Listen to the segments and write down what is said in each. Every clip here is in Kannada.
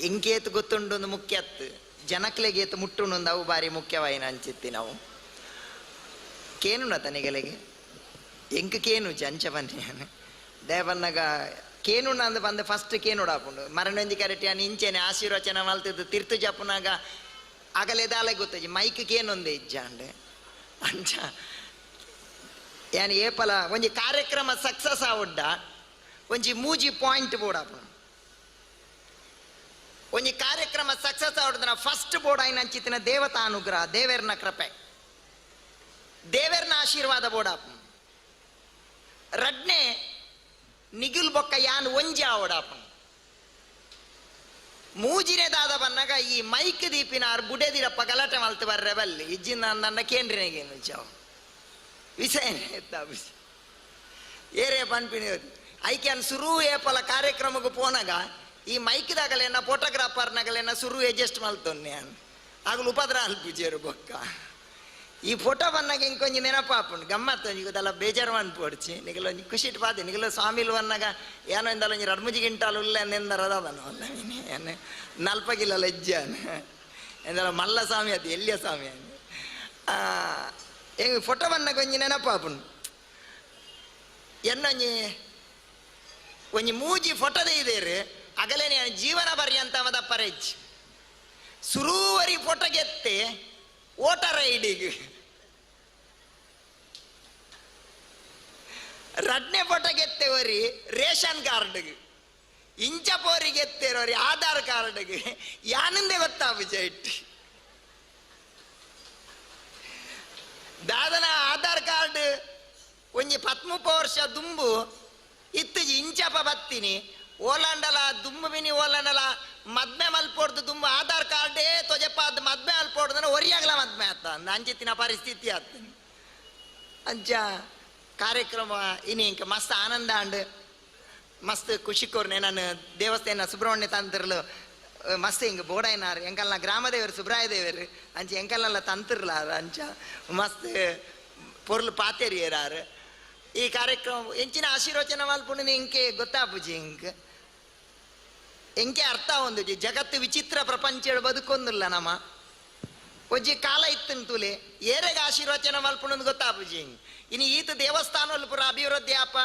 ಎಂಕೇತ್ ಗೊತ್ತುಂಡು ಒಂದು ಮುಖ್ಯ ಅತ್ತು. ಜನಕ್ಲೆಗೇತ್ ಮುಟ್ಟುಂಡು ಒಂದು ಅವು ಬಾರಿ ಮುಖ್ಯವಾಯಿನ ಅಂಚಿತ್ತಿ ನಾವು. ಕೇನುನ ತನಿಗಲೆಗೆ? ಎಂಕ್ ಕೇನು ಅಂಚ ಬನ್ನಿ ಕೇನು ಅಂದ್ ಬಂದು ಫಸ್ಟ್ ಕೇನುಡಾಪುಂಡು ಮರಣೊಂದಿ ಕರೆಕ್ಟ್ ಯಾನ್ ಇಂಚೆನೆ ಆಶೀರ್ವಚನ ಮಲ್ತಿದ್ದು ತಿರ್ತು ಜಪ್ಪುನಾಗ ಆಗಲೇ ದಾಲೆ ಮೈಕ್ ಕೇನೊಂದೇ ಇಜ್ಜಾಂಡೆ? ಅಂಚ ಯಾನ್ ಏಪಲ, ಒಂಜಿ ಕಾರ್ಯಕ್ರಮ ಸಕ್ಸಸ್ ಆವುಡ್ಡ, ಒಂಜಿ ಮೂಜಿ ಪಾಯಿಂಟ್ ಬೋರ್ಡ್ ಆಪುಂಡು ಒಂಜಿ ಕಾರ್ಯಕ್ರಮ ಸಕ್ಸಸ್ ಆವಡ್ದನ ಫಸ್ಟ್ ಬೋರ್ಡ್ ಆಯ್ನ ಅಂಚಿತ್ತಿನ ದೇವತಾ ಅನುಗ್ರಹ ದೇವೇರ್ನ ಕೃಪೆ ದೇವೇರ್ನ ಆಶೀರ್ವಾದ ಆಪುಂಡು ರಡ್ನೆ ನಿಗಿಲ್ ಬೊಕ್ಕ ಯಾನ್ ಒಂಜಿ ಆವಡಾಪುಂಡು ಮೂಜಿನೇ ದಾದ ಬನ್ನಗ ಈ ಮೈಕ್ ದೀಪಿನಾರ್ ಬುಡೆದಿರಪ್ಪ ಗಲಾಟೆ ಮಲ್ತು ಬರ್ರೆ ಬಲ್ಲಿ ಇಜ್ಜಿನ ನನ್ನ ಕೇಂದ್ರನಿಗೇನು ಚಾವು ವಿಷಯ ಏರೆ ಏರೇ ಕ್ಯಾನ್ ಸುರು ಏಪಲ ಕಾರ್ಯಕ್ರಮಕ್ಕೆ ಪೋನಾಗ ಈ ಮೈಕ್ದಾಗಲೇನ ಫೋಟೋಗ್ರಾಫರ್ನಾಗಲೇನ ಸುರು ಅಡ್ಜಸ್ಟ್ ಮಲ್ತೊನ್ನೆ ಅನ್ ಆಗಲು ಉಪದ್ರ ಅಲ್ಪಿಜೇರು ಬೊಕ್ಕ ಈ ಫೋಟೋ ಬಂದಾಗ ಇಂಕೊಂಜಿ ನೆನಪಾಪುಂಡು ಗಮ್ಮತ್ತು ಒಂಜಿಗದಲ್ಲ ಬೇಜಾರು ಅನ್ಪೋಡ್ಚಿ ನಿಗಲ ಒಂಜಿ ಖುಷಿ ಪಾತಿ ನಿಗಲ ಸ್ವಾಮಿಲು ಬಂದಾಗ ಏನೋ ಇಂದಲ್ಲ ಒಂಜಿ ರಡ್ಮುಜಿ ಗಿಂಟಾಲ ಉಲ್ಲ ನೆಂದರ ಅದಾದನು ಅಲ್ಲ ಏನು? ನಲ್ಪ ಲಜ್ಜಾನ ಲಜ್ಜ ಎಂದಲ್ಲ ಮಲ್ಲ ಸ್ವಾಮಿ ಅದು, ಎಲ್ಲಿಯ ಸ್ವಾಮಿ ಅಂತ ಹೆಂಗೆ ಫೋಟೋ ಬಂದಾಗ ಒಂಜಿ ನೆನಪಾಪುಂಡು ಎನ್ನೊಂಜಿ, ಒಂಜಿ ಮೂಜಿ ಫೋಟೋದ ಇದೇರು ಅಗಲೇನೆ ಜೀವನ ಪರ್ಯಂತವದ ಪರೇಜ್ ಸುರೂವರಿ ಪೊಟಗೆತ್ತೆ ಗೆತ್ತೆ ವೋಟರ್ ಐಡಿಗೆ ರಡ್ನೆ ಪೊಟಗೆತ್ತೆವರಿ ಗೆತ್ತೇವರಿ ರೇಷನ್ ಕಾರ್ಡ್ಗೆ. ಇಂಚ ಪೋರಿ ಗೆತ್ತೇರೋರಿ ಆಧಾರ್ ಕಾರ್ಡ್ಗೆ. ಯಾನಂದೆ ಗೊತ್ತಾ ವಿಜಯ್ ದಾದನ ಆಧಾರ್ ಕಾರ್ಡ್ ಒಂಜಿ ಪತ್ಮುಪ ವರ್ಷ ದುಂಬು, ಇತ್ತಿಜಿ ಇಂಚಪ ಬತ್ತೀನಿ. ಓಲಾಂಡಲ ದುಂಬು ಬಿನಿ ಓಲಾಂಡಲ, ಮದ್ಮೆ ಮಲ್ಪೋಡ್ದು ದುಂಬು ಆಧಾರ್ ಕಾರ್ಡೇ ತೊಜಪ್ಪ ಅದು ಮದ್ಮೆ ಮಲ್ಪೋಡ್ದನ ಒರಿಯಾಗ್ಲ ಮದ್ಮೆ ಆತ. ಅಂಜಿತ್ತಿನ ಪರಿಸ್ಥಿತಿ ಆತ. ಅಂಚ ಕಾರ್ಯಕ್ರಮ ಇನಿ ಇಂಕ ಮಸ್ತ್ ಆನಂದ ಅಂಡ್ ಮಸ್ತ್ ಖುಷಿ ಕೋರ್ನೆ. ನಾನು ದೇವಸ್ಥಾನ ಸುಬ್ರಹ್ಮಣ್ಯ ತಂತ್ರಲು ಮಸ್ತ್ ಹಿಂಗೆ ಬೋಡಾಯಿನಾರ್ ಎಂಕಲ್ನ ಗ್ರಾಮ ದೇವರು ಸುಬ್ರಾಯ ದೇವರು ಅಂಚ ಎಂಕಲ್ನೆಲ್ಲ ತಂತಿರ್ಲಾರ ಅಂಚ ಮಸ್ತ್ ಪೊರ್ಲು ಪಾತೇರಿಯರಾರು. ಈ ಕಾರ್ಯಕ್ರಮ, ಎಂಚಿನ ಆಶೀರ್ವಚನ ಮಲ್ಪುಂಡು ಇಂಕೆ ಗೊತ್ತಾಪುಜಿ ಇಂಕ್ ಎಂಕೆ ಅರ್ಥ ಒಂದು ಜಗತ್ತು ವಿಚಿತ್ರ ಪ್ರಪಂಚ ಬದುಕೊಂದಿಲ್ಲ ನಮ್ಮ. ಒಜ್ಜಿ ಕಾಲ ಇತ್ತನ್ ತುಲೆ. ಏರೆಗ ಆಶೀರ್ವಚನ ಮಲ್ಪುಂಡು ಗೊತ್ತಾಪುಜಿ ಇನ್ನು ಈತ ದೇವಸ್ಥಾನ ಪುರ ಅಭಿವೃದ್ಧಿ ಆಪ.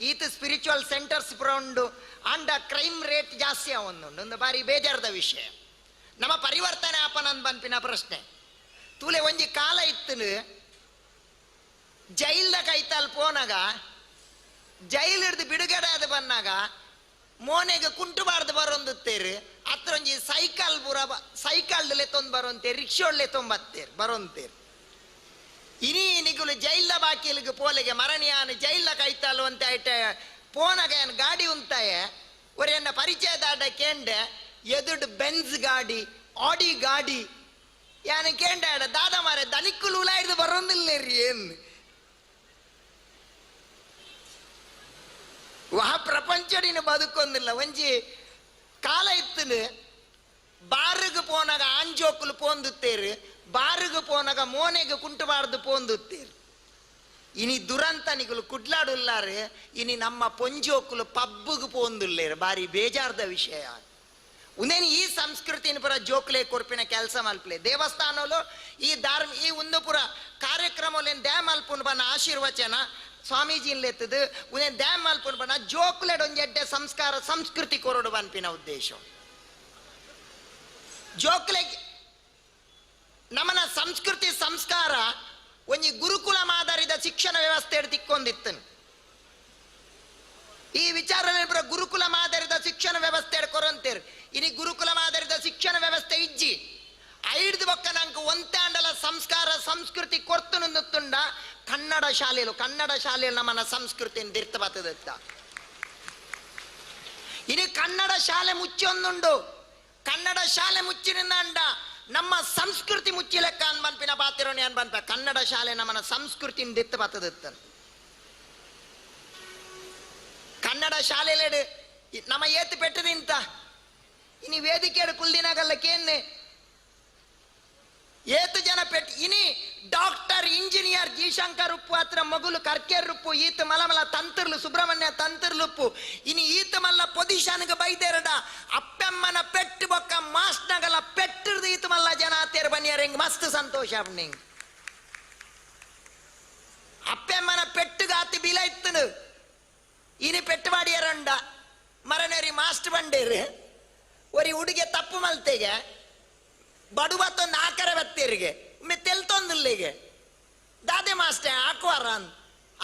ಈತ ಸ್ಪಿರಿಚುವಲ್ ಸೆಂಟರ್ಸ್ ಪುರ ಉಂಡು. ಅಂಡ ಕ್ರೈಮ್ ರೇಟ್ ಜಾಸ್ತಿ ಆವೊಂದುಂಡು ಒಂದು ಬಾರಿ ಬೇಜಾರದ ವಿಷಯ. ನಮ್ಮ ಪರಿವರ್ತನೆ ಆಪನಂದ್ ಬನ್ಪಿನ ಪ್ರಶ್ನೆ. ತೂಲೆ ಒಂಜಿ ಕಾಲ ಇತ್ತು ಜೈಲ್ದ ಕೈತಲ್ ಪೋನಾಗ ಜೈಲ್ ಹಿಡ್ದು ಬಿಡುಗಡೆ ಅದು ಬನ್ನಾಗ ಮೋನೆಗೆ ಕುಂಟುಬಾರ್ದು ಬರೊಂದುತ್ತೇರು ಹತ್ರ ಒಂಜಿ ಸೈಕಲ್ ಪೂರ ಸೈಕಲ್ ಲೆತ್ತೊಂದು ಬರೋಂತೇರು ರಿಕ್ಷೋಡ್ ಲೆತ್ತೊಂದು ಬತ್ತೇರು ಬರೋಂತೇರು ಇನಿ ನಿಗುಲು ಜೈಲ್ದ ಬಾಕಿಲಿಗೆ ಪೋಲೆಗೆ ಮರಣಿಯಾನ ಜೈಲ್ದ ಕೈತಲು ಅಂತ ಐಟ ಪೋನಾಗ ಏನ್ ಗಾಡಿ ಉಂತಾಯ ಒರೆಯನ್ನ ಪರಿಚಯದಾಡ ಕೇಂಡೆ ಎದುಡು ಬೆನ್ಸ್ ಗಾಡಿ ಆಡಿ ಗಾಡಿ ಯಾನ ಕೇಂಡ ದಾದ ಮಾರೆ ದನಿಕ್ಕುಲು ಉಲಾಯ್ದು ಬರೋದಿಲ್ಲ ರೀ ಏನು ಪ್ರಪಂಚಡಿನ ಬದುಕೊಂದಿಲ್ಲ, ಒಂಜಿ ಕಾಲ ಇತ್ತಲು ಬಾರಿಗೆ ಪೋನಾಗ ಆಂಜೋಕುಲು ಪೋಂದುತ್ತೇರು, ಬಾರಿಗೆ ಪೋನಾಗ ಮೋನೆಗೆ ಕುಂಟುಬಾರ್ದು ಪೋಂದುತ್ತೇರು. ಇನಿ ದುರಂತನಿಗಳು ಕುಡ್ಲಾಡುಲ್ಲಾರೆ, ಇನಿ ನಮ್ಮ ಪೊಂಜೋಕುಲು ಪಬ್ಬಗೆ ಪೋಂದುಲ್ಲೇರು, ಬಾರಿ ಬೇಜಾರ್ದ ವಿಷಯ. ಈ ಸಂಸ್ಕೃತಿನ ಪುರ ಜೋಕ್ಲೇ ಕೊರ್ಪಿನ ಕೆಲಸ ಮಲ್ಪಲೆ. ದೇವಸ್ಥಾನಲು ಈ ಧಾರ್ಮ, ಈ ಒಂದು ಪುರ ಕಾರ್ಯಕ್ರಮಲೇನ್ ಡ್ಯಾಮ್ ಅಲ್ಪುನ್ ಬನ್ನ ಆಶೀರ್ವಚನ ಎತ್ತದು ಉನೆ ಡ್ಯಾಮ್ ಮಲ್ಪುನ್ ಬಣ್ಣ ಜೋಕ್ಲೆಡ್ ಎಡ್ಡೆ ಸಂಸ್ಕಾರ, ಸಂಸ್ಕೃತಿ ಕೊರಡು ಬನ್ಪಿನ ಉದ್ದೇಶ. ಜೋಕ್ಲೆ ನಮ್ಮನ ಸಂಸ್ಕೃತಿ, ಸಂಸ್ಕಾರ, ಒಂಜಿ ಗುರುಕುಲ ಮಾದರಿದ ಶಿಕ್ಷಣ ವ್ಯವಸ್ಥೆ ತಿಕ್ಕೊಂದಿತ್ತನು ಈ ವಿಚಾರ ಗುರುಕುಲ ಮಾದರಿದ ಶಿಕ್ಷಣ ವ್ಯವಸ್ಥೆ ಕೊರಂತೇರು. ಇನಿ ಗುರುಕುಲ ಮಾದರಿದ ಶಿಕ್ಷಣ ವ್ಯವಸ್ಥೆ ಇಜ್ಜಿ. ಐಡ್ದು ಬೊಕ್ಕ ನಂಗೆ ಒಂತಾಂಡಲ ಸಂಸ್ಕಾರ, ಸಂಸ್ಕೃತಿ ಕೊರ್ತು ನಂದುತ್ತುಂಡ ಕನ್ನಡ ಶಾಲೆಲು, ಕನ್ನಡ ಶಾಲೆಯಲ್ಲಿ ನಮ್ಮನ ಸಂಸ್ಕೃತಿಯನ್ನು ದಿರ್ತ ಬತ್ತದತ್ತ ಇನಿ ಕನ್ನಡ ಶಾಲೆ ಮುಚ್ಚೊಂದುಂಡು ಕನ್ನಡ ಶಾಲೆ ಮುಚ್ಚಿನಿಂದ ನಮ್ಮ ಸಂಸ್ಕೃತಿ ಮುಚ್ಚಿ ಲೆಕ್ಕ ಅನ್ಬನ್ಪಿನ ಅನ್ಬನ್ಪ ಕನ್ನಡ ಶಾಲೆ ನಮ್ಮನ ಸಂಸ್ಕೃತಿನ ದಿತ್ತ ಬತ್ತದತ್ತ ಕನ್ನಡ ಶಾಲೆಲೆಡು ನಮ್ಮ ಏತು ಪೆಟ್ಟದಿಂತ. ಇನಿ ವೇದಿಕೆಯಡು ಕುಲ್ದಿನಾಗಲ್ಲ ಕೇನ್ನೆ? ಏತು ಜನ ಪೆಟ್ ಇನಿ ಡಾಕ್ಟರ್, ಇಂಜಿನಿಯರ್ ಜೀಶಂಕರ್ ಉಪ್ಪು ಹತ್ರ ಮಗುಲು ಕರ್ಕೇರ್ ಉಪ್ಪು, ಈತ ಮಲಮಲ ತಂತ್ರಲು, ಸುಬ್ರಹ್ಮಣ್ಯ ಉಪ್ಪು. ಇನಿ ಈತ ಮಲ್ಲ ಪೊಸಿಷನ್ಗೆ ಅಪ್ಪಮ್ಮನ ಅಪ್ಪೆಮ್ಮನ ಪೆಟ್ಟು ಬೊಕ್ಕ ಮಾಸ್ನಗಲ ಪೆಟ್ಟಿರ್ದು ಈತ ಮಲ್ಲ ಜನ ತೇರು ಬನ್ನಿಯರ್ ಹೆಂಗ್ ಮಸ್ತ್ ಸಂತೋಷ ಅಪ್ಪೆಮ್ಮನ ಪೆಟ್ಟುಗಾತಿ ಬಿಲ ಇತ್ತು ಇನಿ ಪೆಟ್ಟು ಮಾಡಿಯರಂಡ ಮರನೇರಿ ಮಾಸ್ಟ್ ಒರಿ ಆಕರ ಬತ್ತೇರಿಗೆ ತೆಲ್ತೊಂದಿಲ್ಲಿಗೆ. ದಾದೆ ಮಾಸ್ಟೆ ಹಾಕುವಾರ ಅಂದ್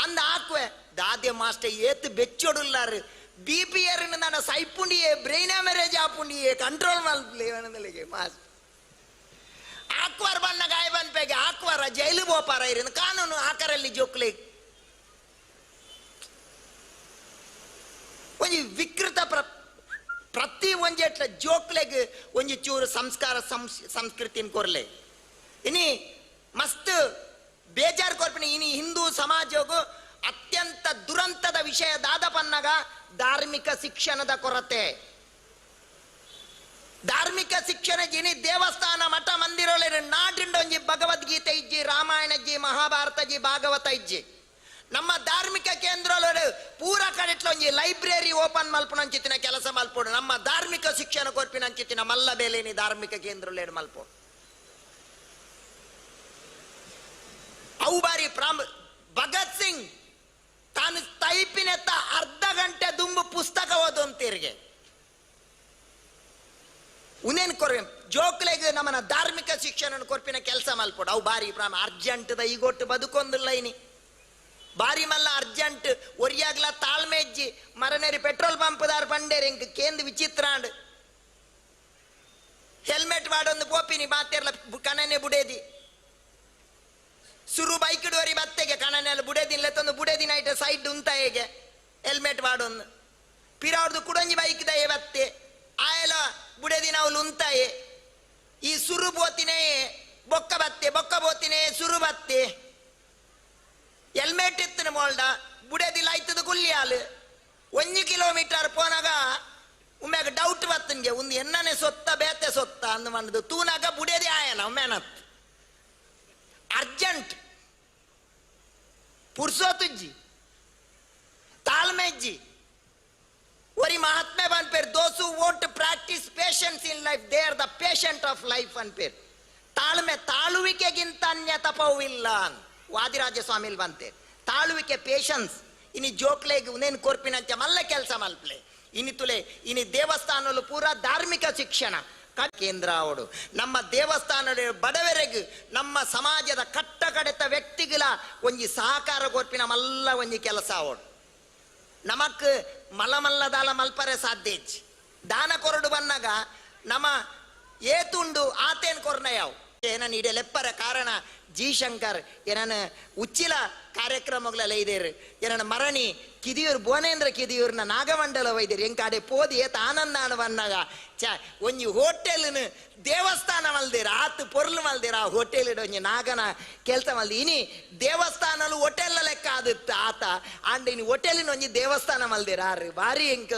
ಅಂದ ಹಾಕುವೆ ದಾದೆ ಮಾಸ್ಟೆ ಏತ್ ಬೆಚ್ಚೊಡುಲ್ಲಾರು. ಬಿ ಪಿ ಆರ್ ನನ್ನ ಸೈಪುಂಡಿಯೇ ಬ್ರೈನ್ ಮ್ಯಾರೇಜ್ ಆಪುಂಡಿಯೇ ಕಂಟ್ರೋಲ್ ಮಲ್ಪಲಿಗೆ ಮಾಸ್ಟ್. ಹಾಕುವಾರ ಬಣ್ಣ ಗಾಯ ಬಂದ್ಪೇಗೆ ಹಾಕುವಾರ ಜೈಲು ಬೋಪಾರ ಇರಿನ, ಕಾನೂನು ಹಾಕರಲ್ಲಿ ಜೋಕ್ಲಿ. ಒಂದು ವಿಕೃತ ಪ್ರ ಪ್ರತಿ ಒಂಜೆಟ್ಲ ಜೋಕ್ಲೆಗ್ ಒಂಜಿ ಚೂರು ಸಂಸ್ಕಾರ ಸಂಸ್, ಸಂಸ್ಕೃತಿನ ಕೊರ್ಲೆ. ಇನಿ ಮಸ್ತ್ ಬೇಜಾರ್ ಕೊರ್ಪಿನ, ಇನಿ ಹಿಂದೂ ಸಮಾಜಗೂ ಅತ್ಯಂತ ದುರಂತದ ವಿಷಯ ದಾದಪನ್ನಗ ಧಾರ್ಮಿಕ ಶಿಕ್ಷಣದ ಕೊರತೆ. ಧಾರ್ಮಿಕ ಶಿಕ್ಷಣ ಜಿನಿ ದೇವಸ್ಥಾನ ಮಠ ಮಂದಿರ ನಾಡಿಂಡೊಂಜಿ ಭಗವದ್ಗೀತೆ ಇಜ್ಜಿ ರಾಮಾಯಣ ಜಿ ಮಹಾಭಾರತ ಜಿ ಭಾಗವತ ಇಜ್ಜಿ. ನಮ್ಮ ಧಾರ್ಮಿಕ ಕೇಂದ್ರಗಳು ಪೂರ ಕಡೆಟ್ಲ ಒಂಜಿ ಲೈಬ್ರರಿ ಓಪನ್ ಮಲ್ಪುನಂಚಿತ್ತಿನ ಕೆಲಸ ಮಲ್ಪೋಡು ನಮ್ಮ ಧಾರ್ಮಿಕ ಶಿಕ್ಷಣ ಕೊರ್ಪಿನಂಚಿತ್ತಿನ ಮಲ್ಲ ಬೇಲೇನಿ ಧಾರ್ಮಿಕ ಕೇಂದ್ರಲೇಡು ಮಲ್ಪೋಡು ಅವು ಬಾರಿ ಪ್ರಾಮ್ ಭಗತ್ ಸಿಂಗ್ ತಾನು ತೈಪಿನೆತ್ತ ಅರ್ಧ ಗಂಟೆ ದುಂಬು ಪುಸ್ತಕ ಓದೊಂತೀರಿಗೆ ಉನೇನ್ ಕೊರ ಜೋಕ್ಲೆಗೆ ನಮ್ಮನ ಧಾರ್ಮಿಕ ಶಿಕ್ಷಣ ಕೊರ್ಪಿನ ಕೆಲಸ ಮಲ್ಪೋಡು ಅವು ಬಾರಿ ಪ್ರಾಮ ಅರ್ಜೆಂಟ್ ದ ಈಗೊಟ್ಟು ಬದುಕೊಂದಿಲ್ಲ ಇನಿ ಬಾರಿ ಮಲ್ಲ ಅರ್ಜೆಂಟ್, ಒರಿಯಾಗ್ಲ ತಾಳ್ಮೆ ಹೆಜ್ಜಿ. ಮರನೇರಿ ಪೆಟ್ರೋಲ್ ಪಂಪ್ ದಾರ್ ಪಂಡೇರಿ ಇಂಕ್ ಕೇಂದ್ ವಿಚಿತ್ರಾಂಡ್ ಹೆಲ್ಮೆಟ್ ಮಾಡೊಂದು ಗೋಪಿನಿ ಮಾತೆರ್ಲ ಕಣನೆ ಬುಡೇದಿ. ಸುರು ಬೈಕ್ ಡೋರಿ ಬತ್ತೆಗೆ ಕಣನೆಲ್ಲ ಬುಡೇದಿನ ಲೆತ್ತೊಂದು ಬುಡೇದಿನ ಐಟ ಸೈಡ್ ಉಂತ ಹೇಗೆ. ಹೆಲ್ಮೆಟ್ ಮಾಡೊಂದು. ಪಿರಾವ್ರದ್ದು ಕುಡಂಜಿ ಬೈಕ್ ದಯೆ ಬತ್ತೆ. ಆಯಲ ಬುಡೇದಿನ ಅವ್ಲು ಉಂತಾಯೆ ಈ ಸುರು ಬೋತಿನೇ, ಬೊಕ್ಕ ಬತ್ತೆ, ಬೊಕ್ಕ ಬೋತಿನೇ ಸುರು ಬತ್ತೆ. ಹೆಲ್ಮೆಟ್ ಇತ್ತಿನ ಮೋಲ್ಡ ಬುಡೇದಿಲ್ಲ ಐತದ ಕುಲ್ಲಿ ಹಾಲು ಒಂಜಿ ಕಿಲೋಮೀಟರ್ ಪೋನಾಗ ಒಮ್ಮೆಗ ಡೌಟ್ ಬತ್ತನ್ಗೆ ಒಂದು ಎನ್ನನೆ ಸೊತ್ತ ಬೇತೆ ಸೊತ್ತ ಅಂದ್ ಮಂಡದು ತೂನಾಗ ಬುಡೇದಿ ಆಯನ ಒಮ್ಮೆನತ್ ಅರ್ಜೆಂಟ್ ಪುರ್ಸೋತುಜ್ಜಿ ತಾಳ್ಮೆ ಇಜ್ಜಿ ಒರಿ ಮಹಾತ್ಮೆ ಬಂದ್ peer those who won't practise patience in life they are the patient of life ಅನ್ ಪೇರ್ ತಾಳ್ಮೆ ತಾಳುವಿಕೆಗಿಂತ ಅನ್ಯ ತಪವೂ ಇಲ್ಲ ಅನ್ ವಾದಿರಾಜ ಸ್ವಾಮಿಲ್ ಬಂತೆ ತಾಳುವಿಕೆ ಪೇಷನ್ಸ್ ಇನಿ ಜೋಕ್ಲೆಗ್ ಉನೇನ್ ಕೋರ್ಪಿನಂತೆ ಮಲ್ಲ ಕೆಲಸ ಮಲ್ಪ್ಲೆ. ಇನಿ ತುಲೆ, ಇನಿ ದೇವಸ್ಥಾನಲು ಪೂರ ಧಾರ್ಮಿಕ ಶಿಕ್ಷಣ. ಕೇಂದ್ರ ಅವಡು ನಮ್ಮ ದೇವಸ್ಥಾನ ಬಡವರೆಗೆ ನಮ್ಮ ಸಮಾಜದ ಕಟ್ಟ ಕಡೆತ ವ್ಯಕ್ತಿಗಳ ಒಂಜಿ ಸಹಕಾರ ಕೊರ್ಪಿನ ಮಲ್ಲ ಒಂಜಿ ಕೆಲಸ ಅವಡು ನಮಕ್ ಮಲ್ಲ ಮಲ್ಲದಾಲ ಮಲ್ಪರೆ ಸಾಧ್ಯ ದಾನ ಕೊರಡು ಬನ್ನಾಗ ನಮ ಏತುಂಡು ಆತೇನ್ ಕೊರ್ನ ಯಾವ ಏನ ನೀಡಲೆಪ್ಪರ ಕಾರಣ ಜಿ ಶಂಕರ್ ಏನನ ಉಚ್ಚಿಲ ಕಾರ್ಯಕ್ರಮಗಳೆಲ್ಲ ಇದೇರು ಏನನ ಮರಣಿ ಕಿದಿಯೂರ್ ಭುವನೇಂದ್ರ ಕಿದಿಯೂರ್ನ ನಾಗಮಂಡಲ ವೈದ್ಯರು ಎಂಕಾಡೆ ಪೋದಿ ಏತ ಆನಂದಾನ ಬನ್ನಾಗ ಚ ಒಂಜಿ ಹೋಟೆಲ್ನ ದೇವಸ್ಥಾನ ಮಲ್ದಿರ ಆತು ಪೊರ್ಲು ಮಲ್ದಿರ ಆ ಹೋಟೆಲ್ ಒಂಜಿ ನಾಗನ ಕೆಲಸ ಮಲ್ದಿ ಇನಿ ದೇವಸ್ಥಾನಲು ಹೋಟೆಲ್ ಲೆಕ್ಕ ಆದಿತ್ತು ಆತ. ಆಂಡ್ ಇನಿ ಹೋಟೆಲಿನ ಒಂಜಿ ದೇವಸ್ಥಾನ ಮಲ್ದಿರ ಆರ್ರಿ ಬಾರಿ ಎಂಕ್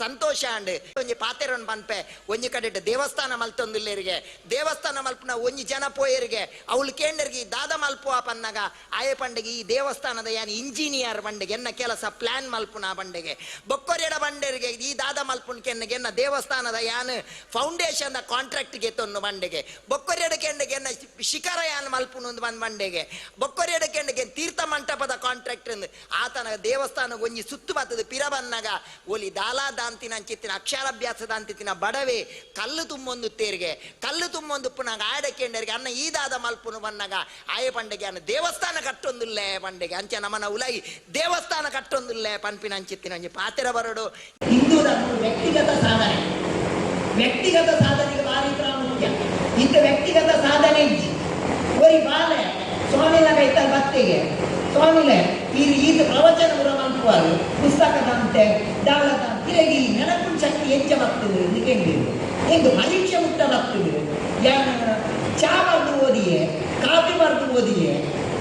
ಸಂತೋಷ ಆಂಡ್ ಒಂಜಿ ಪಾತೆರನ್ ಪನ್ಪೆ, ಒಂಜಿ ಕಡೆ ದೇವಸ್ಥಾನ ಮಲ್ತೊಂದುಲ್ಲೇರಿಗೆ. ದೇವಸ್ಥಾನ ಮಲ್ಪನ ಒಂಜಿ ಜನ ಪೋಯರಿಗೆ, ಅವಳು ಕೇಂದ್ರಿಗೆ ದಾದ ಮಲ್ಪುವ ಪನ್ನಾಗ, ಆಯ ಪಂಡಿಗೆ ಈ ದೇವಸ್ಥಾನದ ಯಾನ್ ಇಂಜಿನಿಯರ್ ಬಂಡೆಗೆ ಎನ್ನ ಕೆಲಸ ಪ್ಲಾನ್ ಮಲ್ಪುನ ಆ ಬಂಡೆಗೆ. ಬೊಕ್ಕೊರೆಡ ಬಂಡೆರಿಗೆ, ಈ ದಾದ ಮಲ್ಪುನ್ ಕೆನ್ನಗೆನ್ನ ದೇವಸ್ಥಾನದ ಯಾನ್ ಫೌಂಡೇಶನ್ ಕಾಂಟ್ರಾಕ್ಟ್ಗೆ ತೊನ್ನು ಬಂಡೆಗೆ. ಬೊಕ್ಕೊರೆಡ ಕೆಂಡಗೆನ್ನ ಶಿಖರ ಯಾನ್ ಮಲ್ಪುನ ಒಂದು ಬಂದ್ ಬಂಡೆಗೆ. ಬೊಕ್ಕೊರೆಡ ಕೆಂಡಗೆ ತೀರ್ಥ ಮಂಟಪದ ಕಾಂಟ್ರಾಕ್ಟ್ ಆತನ ದೇವಸ್ಥಾನ ಒಂಜಿ ಸುತ್ತು ಬತ್ತದ ಪಿರ ಬನ್ನಗ ಒಲಿ ದಾಲಾ ದಾಂತಿನ ಅಂಚಿತ್ತಿನ, ಅಕ್ಷರಾಭ್ಯಾಸ ದಾಂತಿನ ಬಡವೆ ಕಲ್ಲು ತುಂಬೊಂದು ತೇರಿಗೆ. ಕಲ್ಲು ತುಂಬೊಂದು ಪುನಗ ಆಡಕೆಂಡರಿಗೆ ಅನ್ನ ಈದಾದ ಮಲ್ಪುನು ಬಂದಾಗ ಆಯ ಬಂಡೆಗೆ, ಅನ್ನ ದೇವಸ್ಥಾನ ಕಟ್ಟೊಂದುಲ್ಲೆ ಬಂಡೆಗೆ. ಅಂಚೆ ನಮ್ಮನ ಉಲೈ ದೇವಸ್ಥಾನ ಕಟ್ಟೊಂದುಲ್ಲೆ ಪನ್ಪಿನ ಅಂಚಿತ್ತಿನ ಒಂಜಿ ಪಾತೆರ ಬರಡು. ಧರ್ಮ ವ್ಯಕ್ತಿಗತ ಸಾಧನೆ. ವ್ಯಕ್ತಿಗತ ಸಾಧನೆಗೆ ಭಾರಿ ಪ್ರಾಮುಖ್ಯ. ಇಂಥ ವ್ಯಕ್ತಿಗತ ಸಾಧನೆ ಇಜ್ಜಿ ಒರಿ ಬಾಲೆ ಸ್ವಾಮಿಲ ಕೈತ ಭಕ್ತಿಗೆ ಸ್ವಾಮಿಲೆ ಈ ಈತ ಪ್ರವಚನ ಪುರ ಮಂತ್ವಾರು ಪುಸ್ತಕದಂತೆ ದಾಳದ ತಿರಗಿ ನೆನಪಿನ ಶಕ್ತಿ ಹೆಚ್ಚ ಬರ್ತದೆ ನಿಕೆಂಡಿರು ಎಂದು ಪರೀಕ್ಷೆ ಮುಕ್ತ ಬರ್ತದೆ. ಚಾ ಮರ್ದು ಓದಿಯೇ, ಕಾಫಿ ಬರ್ದು ಓದಿಯೇ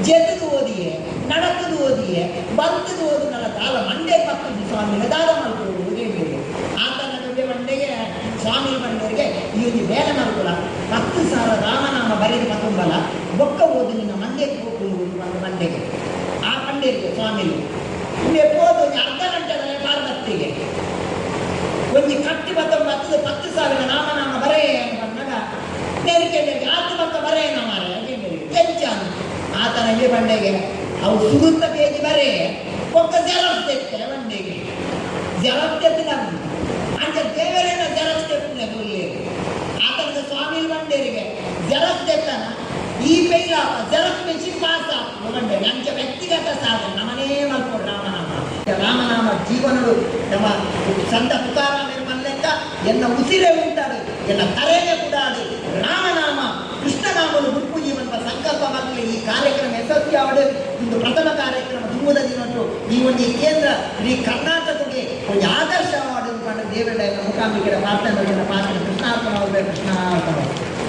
ಜೆದ್ದು ಓದಿಯೇ நடக்குது ಓದಿಯ ಬಂತದು ಓದಿನಲ್ಲ ಕಾಲ ಮಂಡೆ ಪಕ್ಕದ ಸ್ವಾಮಿ ದಾರ ಮಾಡ್ಕೊಂಡು ಓದಿ ಮೇಲೆ ಆತ ನನಗೆ ಮಂಡೆಗೆ ಸ್ವಾಮಿ ಬಂದವರಿಗೆ ಈ ಒಂದು ಬೇಗ ಮಾಡ್ಕೊಳ ಹತ್ತು ಸಾವಿರ ರಾಮನಾಮ ಬರೆದು ಮತ್ತೊಂಬಲ ಬೊಕ್ಕ ಓದು ನಿನ್ನ ಮಂಡೆಗೆ ಹೋಗ್ಕೊಂಡು ಒಂದು ಮಂಡೆಗೆ ಆ ಮಂಡೆಗೆ ಸ್ವಾಮಿಗೆ ನಿಮಗೆ ಹೋದು ಅರ್ಧ ಗಂಟೆ ಪಾರ್ವತಿಗೆ ಒಂದು ಕಟ್ಟಿ ಮತ್ತೊಂಬತ್ತು ಹತ್ತು ಸಾವಿರ ರಾಮನಾಮ ಬರೆಯ ಬಂದಾಗ ನೆರಿಕೆ ನೆರಿಗೆ ಆತ್ಮಕ್ಕ ಬರೆಯ ಮಾರ ಹೆಂಗೆ ಆತನ ಇಲ್ಲಿ ಬಂಡೆಗೆ ಅವು ಸುಗುತ್ತ ಪೇಜ್ ಬರೇ ಒಕ್ಕ ಜೆರಾಕ್ಸ್ ತೆಗ್ತಾರೆ ಬಂಡೆಗೆ ಜೆರಾಕ್ಸ್ ತೆತ್ತಿನ ಅಂಚ ದೇವರೇನ ಜೆರಾಕ್ಸ್ ತೆತ್ತಿನ ಒಳ್ಳೆ ಆತನ ಸ್ವಾಮಿ ಬಂಡೇರಿಗೆ ಜೆರಾಕ್ಸ್ ತೆತ್ತಾನ ಈ ಪೈಲ ಜೆರಾಕ್ಸ್ ಮೆಷಿನ್ ಪಾಸ್ ಬಂಡೆ ಅಂಚ ವ್ಯಕ್ತಿಗತ ಸಾಧನೆ ನಮ್ಮನೇ ಮಲ್ಕೊಂಡು ರಾಮನಾಮ ರಾಮನಾಮ ಜೀವನಗಳು ನಮ್ಮ ಸಂತ ತುಕಾರಾಮರ ಮಲ್ಲೆಕ್ಕ ಎನ್ನ ಉಸಿರೇ ಉಂಟಾಡು ಎನ್ನ ಕರೆಯೇ ಕೂಡಾಡು ರಾಮನಾಮ ಗುರುಪು ಜೀವನ ಸಂಕಲ್ಪ ಮಕ್ಕಳು ಈ ಕಾರ್ಯಕ್ರಮ ಯಶಸ್ವಿ ಒಂದು ಇಂದು ಪ್ರಥಮ ಕಾರ್ಯಕ್ರಮ ದುಂಬುದ ಮತ್ತು ಈ ಒಂದು ಕೇಂದ್ರ, ಇಡೀ ಕರ್ನಾಟಕಕ್ಕೆ ಒಂದು ಆದರ್ಶ ಆವಡು ಕಂಡು ದೇವರ ಮುಖಾಂಬಿಕೆಯ ಪ್ರಾರ್ಥನೆ ಪಾತ್ರ ಕೃಷ್ಣಾರ್ಪಣ ಕೃಷ್ಣಾರ್ಪಣ.